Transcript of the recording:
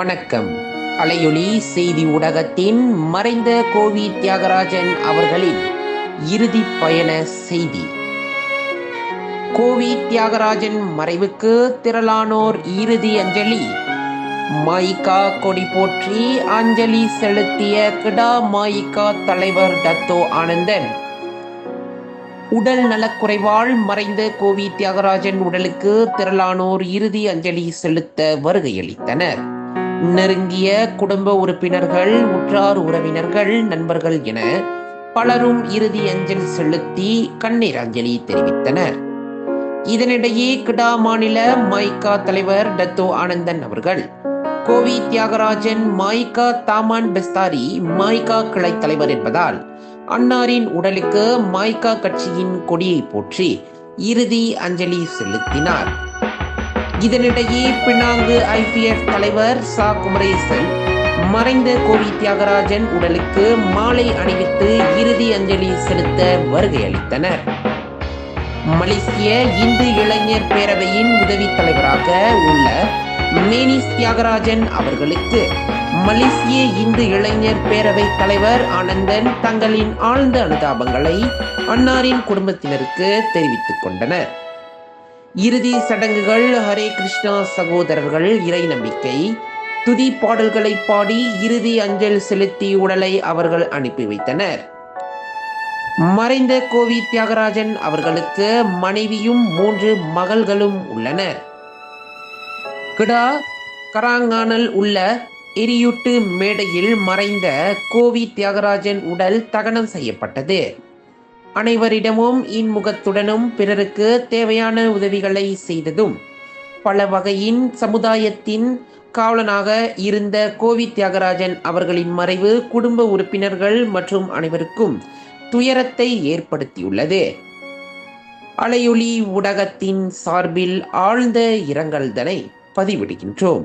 வணக்கம். அலையொலி செய்தி ஊடகத்தின் மறைந்த கோவி தியாகராஜன் அவர்களின் இறுதி பயண செய்தி. கோவி தியாகராஜன் மறைவுக்கு திரளானோர் இறுதி அஞ்சலி. மாயிகா கொடி போற்றி அஞ்சலி செலுத்திய கிடா மாயிகா தலைவர் டத்தோ ஆனந்தன். உடல் நலக்குறைவால் மறைந்த கோவி தியாகராஜன் உடலுக்கு திரளானோர் இறுதி அஞ்சலி செலுத்த வருகையளித்தனர். நெருங்கிய குடும்ப உறுப்பினர்கள் உற்றார் உறவினர்கள் நண்பர்கள் என பலரும் இறுதி அஞ்சலி செலுத்தி கண்ணீர் அஞ்சலி தெரிவித்தனர். இதனிடையே கிடா மாநில மைகா தலைவர் டத்தோ ஆனந்தன் அவர்கள் கோவி தியாகராஜன் மைகா தாமான் பெஸ்தாரி மைகா கிளை தலைவர் என்பதால் அன்னாரின் உடலுக்கு மைகா கட்சியின் கொடியை போற்றி இறுதி அஞ்சலி செலுத்தினார். இதனிடையே பினாங்கு ஐபிஎஃப் தலைவர் சா. குமரேசன் மறைந்த கோவி தியாகராஜன் உடலுக்கு மாலை அணிவித்து இறுதி அஞ்சலி செலுத்த வருகை அளித்தனர். மலேசிய இந்து இளைஞர் பேரவையின் உதவி தலைவராக உள்ள மேனிஸ் தியாகராஜன் அவர்களுக்கு மலேசிய இந்து இளைஞர் பேரவை தலைவர் ஆனந்தன் தங்களின் ஆழ்ந்த அனுதாபங்களை அன்னாரின் குடும்பத்தினருக்கு தெரிவித்துக் கொண்டனர். இறுதி சடங்குகள். ஹரே கிருஷ்ணா சகோதரர்கள் இறை நம்பிக்கை. துதி பாடல்களை பாடி இறுதி அஞ்சல் செலுத்தி உடலை அவர்கள் அனுப்பி வைத்தனர். மறைந்த கோவி தியாகராஜன் அவர்களுக்கு மனைவியும் மூன்று மகள்களும் உள்ளனர். கிடா கராங்கானல் உள்ள எரியூட்டு மேடையில் மறைந்த கோவி தியாகராஜன் உடல் தகனம் செய்யப்பட்டது. அனைவரிடமும் இன்முகத்துடனும் பிறருக்கு தேவையான உதவிகளை செய்ததும். பல வகையின் சமுதாயத்தின் காவலனாக இருந்த கோவி தியாகராஜன் அவர்களின் மறைவு குடும்ப உறுப்பினர்கள் மற்றும் அனைவருக்கும் துயரத்தை ஏற்படுத்தியுள்ளது. அலையொளி ஊடகத்தின் சார்பில் ஆழ்ந்த இரங்கல்தனை பதிவிடுகின்றோம்.